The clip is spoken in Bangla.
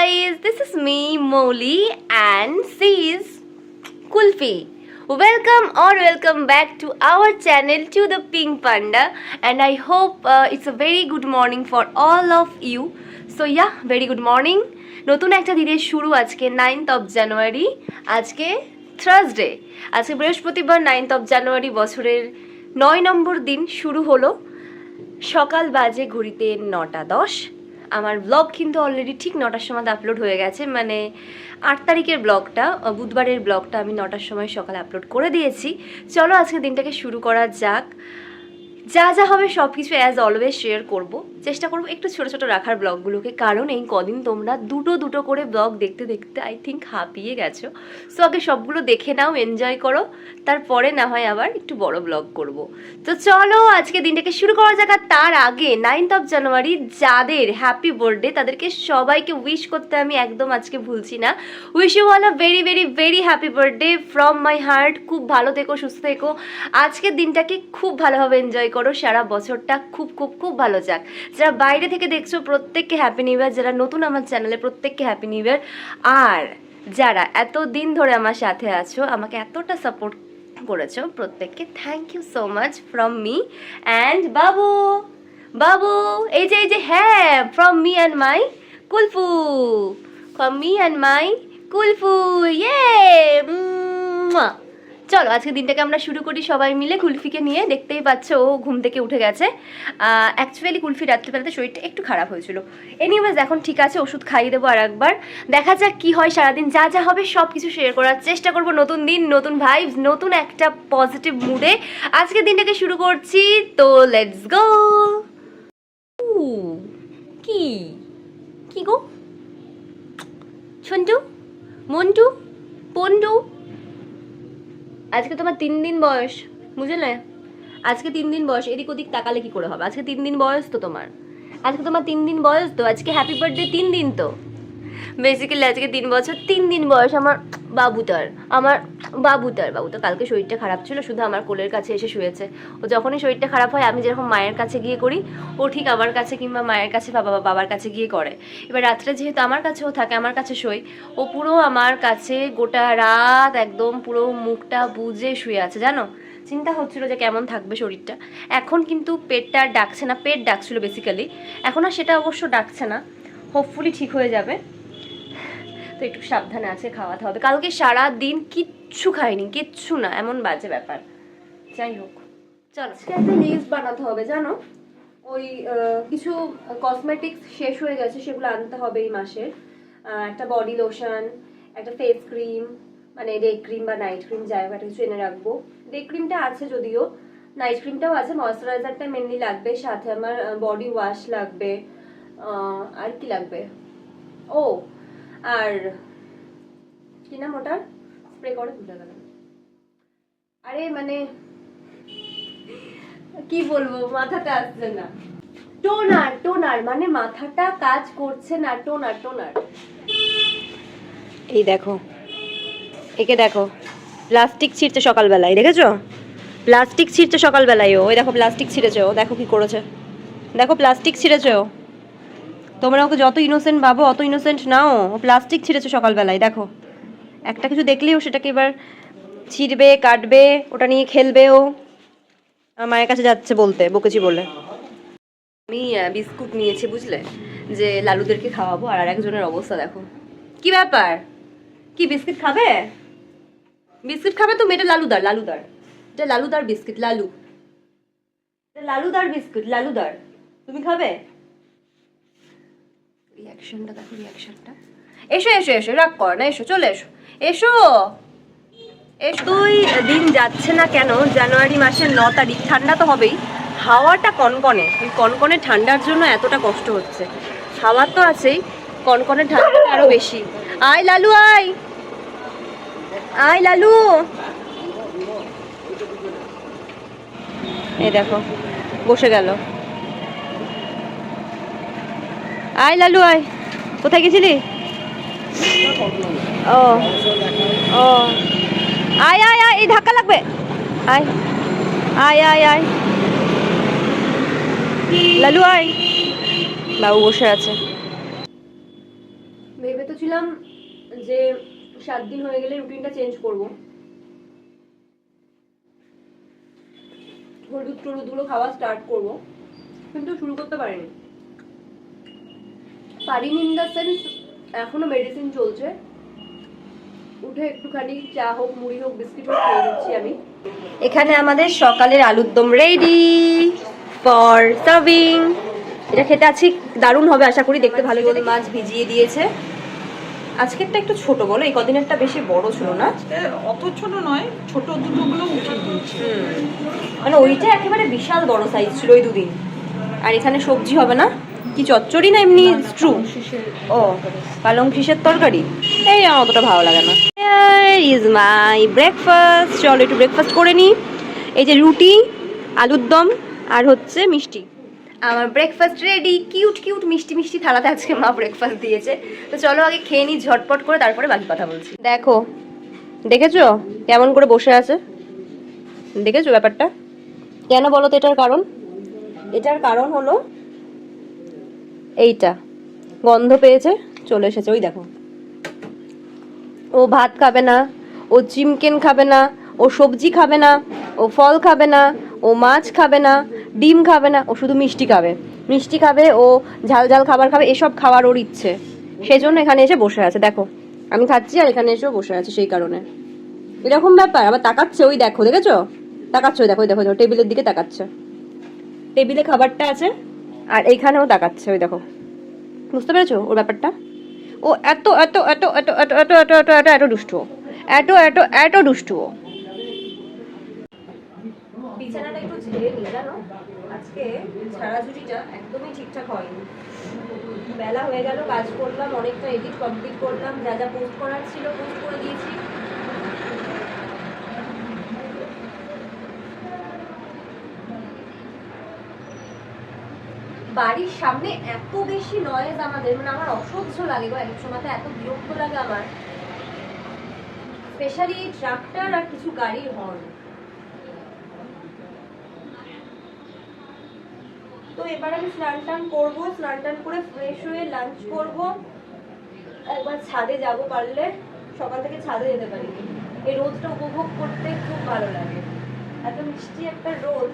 guys, this is me, Molly, and she is Kulfi. Welcome or welcome back to our channel to the Pink Panda, and I hope uh, it's a very good morning for all of you. So yeah, very good morning. নতুন একটা দিনের শুরু আজকে নাইনথ অফ জানুয়ারি আজকে থার্সডে আজকে বৃহস্পতিবার নাইনথ অফ জানুয়ারি বছরের নয় নম্বর দিন শুরু হলো সকাল বাজে ঘড়িতে নটা দশ আমার ব্লগ কিন্তু অলরেডি ঠিক নটার সময় আপলোড হয়ে গেছে মানে আট তারিখের ব্লগটা বুধবারের ব্লগটা আমি নটার সময় সকালে আপলোড করে দিয়েছি। চলো আজকে দিনটাকে শুরু করা যাক। যা যা হবে সব কিছু অ্যাজ অলওয়েজ শেয়ার করব। চেষ্টা করব একটু ছোট ছোট রাখার ব্লগগুলোকে, কারণ এই কদিন তোমরা দুটো দুটো করে ব্লগ দেখতে দেখতে আই থিঙ্ক হাঁপিয়ে গেছো। সো আগে সবগুলো দেখে নাও এনজয় করো, তারপরে না হয় আবার একটু বড় ব্লগ করব। তো চলো, আজকে দিনটাকে শুরু করা যাক। আর তার আগে নাইনথ অফ জানুয়ারি যাদের হ্যাপি বার্থডে তাদেরকে সবাইকে উইশ করতে আমি একদম আজকে ভুলছি না। Wish you all a very very very happy birthday from my heart খুব ভালো থেকো, সুস্থ থেকো। আজকের দিনটাকে খুব ভালোভাবে এনজয় করো, সারা বছরটা খুব খুব খুব ভালো যাক। যারা বাইরে থেকে দেখছ, প্রত্যেককে হ্যাপি নিউ ইয়ার যারা নতুন আমার চ্যানেলে প্রত্যেককে হ্যাপি নিউ ইয়ার আর যারা এত দিন ধরে আমার সাথে আছো, আমাকে এতটা সাপোর্ট করেছ, প্রত্যেককে thank you so much from me and বাবু বাবু এই যে এই যে হ্যাঁ from me and my Kulfu. From me and my Kulfu ইয়ে চলো আজকে দিনটাকে আমরা শুরু করি সবাই মিলে। কুলফিকে নিয়ে দেখতেই পাচ্ছ, ও ঘুম থেকে উঠে গেছে। অ্যাকচুয়ালি কুলফি রাত্রিবেলাতে শরীরটা একটু খারাপ হয়েছিল। এনিওয়েজ এখন ঠিক আছে, ওষুধ খাইয়ে দেবো আর একবার দেখা যাক কি হয় সারাদিন। যা যা হবে সব কিছু শেয়ার করার চেষ্টা করব নতুন দিন, নতুন ভাইবস নতুন একটা পজিটিভ মুডে আজকের দিনটাকে শুরু করছি, তো লেটস গো কি? কি গো? ছন্টু? মন্টু? পন্টু? আজকে তোমার তিন দিন বয়স, বুঝলে? আজকে তিন দিন বয়স, এদিক ওদিক তাকালে কি করে হবে? আজকে তিন দিন বয়স তো তোমার। আজকে তোমার তিন দিন বয়স তো, আজকে হ্যাপি বার্থডে তিন দিন তো। বেসিক্যালি আজকে তিন বছর, তিন দিন বয়স আমার বাবুটার আমার বাবুটার বাবু তো কালকে শরীরটা খারাপ ছিল, শুধু আমার কোলের কাছে এসে শুয়েছে। ও যখনই শরীরটা খারাপ হয়, আমি যেরকম মায়ের কাছে গিয়ে করি, ও ঠিক আমার কাছে কিংবা মায়ের কাছে, বাবা বা বাবার কাছে গিয়ে করে। এবার রাত্রে যেহেতু আমার কাছেও থাকে, আমার কাছে শোয়, ও পুরো আমার কাছে গোটা রাত একদম পুরো মুখটা বুঝে শুয়ে আছে, জানো? চিন্তা হচ্ছিল যে কেমন থাকবে শরীরটা। এখন কিন্তু পেটটা আর ডাকছে না, পেট ডাকছিল বেসিক্যালি এখন আর সেটা অবশ্য ডাকছে না। হোপফুলি ঠিক হয়ে যাবে। তো একটু সাবধানে আছে, খাওয়াতে হবে। কালকে সারা দিন কিচ্ছু খাইনি, কিচ্ছু না, এমন বাজে ব্যাপার। যাই হোক, চলো। একটা লিস্ট বানাতে হবে, জানো? ওই কিছু কসমেটিক্স শেষ হয়ে গেছে, সেগুলো আনতে হবে এই মাসে। একটা বডি লোশন একটা ফেস ক্রিম মানে ডে ক্রিম বা নাইট ক্রিম যাই হোক, একটা কিছু এনে রাখব। ডে ক্রিমটা আছে যদিও নাইট ক্রিমটাও আছে ময়শ্চারাইজারটা মেনলি লাগবে, সাথে আমার বডি ওয়াশ লাগবে আর কি লাগবে? ও আর কি নাম ওটার? স্প্রে করে, ভুলে গেলাম। আরে মানে কি বলব, মাথাটা আসছে না। টোনার টোনার মানে মাথাটা কাজ করছে না টোনার টোনার এই দেখো, একে দেখো প্লাস্টিক ছিঁড়ছে সকালবেলায়, দেখেছ? প্লাস্টিক ছিঁড়ছে সকালবেলায় ও। ওই দেখো প্লাস্টিক ছিঁড়েছে ও, দেখো কি করেছে। দেখো প্লাস্টিক ছিঁড়েছে ও। তোমরা ওকে যত ইনোসেন্ট ভাবো, অত ইনোসেন্ট নাও। ও প্লাস্টিক ছিঁড়েছে সকালবেলায়, দেখো। একটা কিছু দেখলেই ও সেটাকে এবার ছিঁড়বে, কাটবে, ওটা নিয়ে খেলবে ও। মায়ের কাছে যাচ্ছে বলতে, বকেছি বলে। আমি বিস্কুট নিয়েছি, বুঝলে? যে লালুদেরকে খাওয়াবো, আর একজনের অবস্থা দেখো। কি ব্যাপার? কি, বিস্কিট খাবে? বিস্কিট খাবে তো মেয়েটা লালুদার লালুদার। এটা লালুদার বিস্কিট, লালু। লালুদার বিস্কুট, লালুদার। তুমি খাবে? রিয়াকশনটা দেখো রিয়াকশনটা এসো এসো এসো, রাগ কর না, এসো, চলে এসো। এসো! দুই দিন যাচ্ছে না কেন? জানুয়ারি মাসের ন তারিখ, ঠান্ডা তো হবেই। হাওয়াটা কনকনে ওই কনকনে ঠান্ডার জন্য এতটা কষ্ট হচ্ছে। হাওয়া তো আছেই, কনকনে ঠান্ডাটা আরও বেশি। আয় লালু, আয়! আয় লালু! এই দেখো, বসে গেল। আয় লালু, আয়। কোথায় গেছিলি? ও ও। আয় আয় আয়, এই ধাক্কা লাগবে। আয় আয় আয় আয়। লালু, আয়। বাবু বসে আছে। ভেবে তো ছিলাম যে সাত দিন হয়ে গেলে রুটিনটা চেঞ্জ করব। হলুদ টলুদগুলো খাওয়া স্টার্ট করব, কিন্তু শুরু করতে পারিনি। পারিনি ইন দ্য সেন্স এখনও মেডিসিন চলছে। উঠে একটুখানি চা হোক মুড়ি হোক বিস্কিট হোক খেয়ে দিচ্ছি আমি। এখানে আমাদের সকালের আলুর দম রেডি ফর সার্ভিং এটা খেতে আছি দারুণ হবে আশা করি দেখতে ভালো জল মাছ ভিজিয়ে দিয়েছে। আজকেরটা একটু ছোট বলো এই কদিনেরটা বেশি বড় ছিল না? অত ছোট নয় ছোট দুটোগুলো উঠিয়ে দিয়েছি। মানে ওইটা একেবারে বিশাল বড় সাইজ ছিল ওই দুদিন। আর এখানে সবজি হবে না? কি চচ্চড়ি না এমনি স্ট্রু? ও, পালং ফিশের তরকারি? এই আমার অতটা ভালো লাগে না। ইজ মাই ব্রেকফাস্ট চলো একটু ব্রেকফাস্ট করে নিই। এই যে রুটি, আলুর দম আর হচ্ছে মিষ্টি। আমার ব্রেকফাস্ট রেডি কিউট কিউট মিষ্টি মিষ্টি থালাতে আজকে মা ব্রেকফাস্ট দিয়েছে। তো চলো আগে খেয়ে নিই, ঝটপট করে তারপরে বাকি কথা বলছি। দেখো, দেখেছ? কেমন করে বসে আছে? দেখেছ ব্যাপারটা? কেন বলো তো এটার কারণ? এটার কারণ হলো এইটা। গন্ধ পেয়েছে চলে এসেছে ওই দেখো। ও ভাত খাবে না ও চিমকেন খাবে না ও সবজি খাবে না ও ফল খাবে না ও মাছ খাবে না ডিম খাবে না ও শুধু মিষ্টি খাবে। মিষ্টি খাবে ও ঝাল ঝাল খাবার খাবে এসব খাওয়ার ওর ইচ্ছে। সেই জন্য এখানে এসে বসে আছে দেখো। আমি খাচ্ছি আর এখানে এসেও বসে আছে সেই কারণে। এরকম ব্যাপার আবার তাকাচ্ছে ওই দেখো দেখেছ? তাকাচ্ছে ওই দেখো ওই দেখো দেখো, টেবিলের দিকে তাকাচ্ছে। টেবিলে খাবারটা আছে? আর এইখানেও তাকাচ্ছে, ওই দেখো। বুঝতে পেরেছ ওর ব্যাপারটা? ও এত এত এত এত এত এত এত এত এত এত দুষ্টু এত এত এত দুষ্টু ও। বিছানাটা একটু ঝেড়ে নিয়ে, জানো? আজকে ঝাড়াঝুড়িটা একদমই ঠিকঠাক হয়নি। বেলা হয়ে গেল, কাজ করলাম, অনেকটা এডিট কমপ্লিট করলাম, যা যা পোস্ট করার ছিল পোস্ট করে দিয়েছি। বাড়ির সামনে এত বেশি নয়েজ আমাদের মানে আমার অসহ্য লাগে গো, এক সময় এত বিরক্ত লাগে আমার। স্পেশালি ট্রাক্টর আর কিছু গাড়ির হর্ন তো এবার আমি স্নান টান করব, স্নান টান করে ফ্রেশ হয়ে লাঞ্চ করব। একবার ছাদে যাব পারলে, সকাল থেকে ছাদে যেতে পারি এই রোদটা উপভোগ করতে খুব ভালো লাগে। এত মিষ্টি একটা রোদ।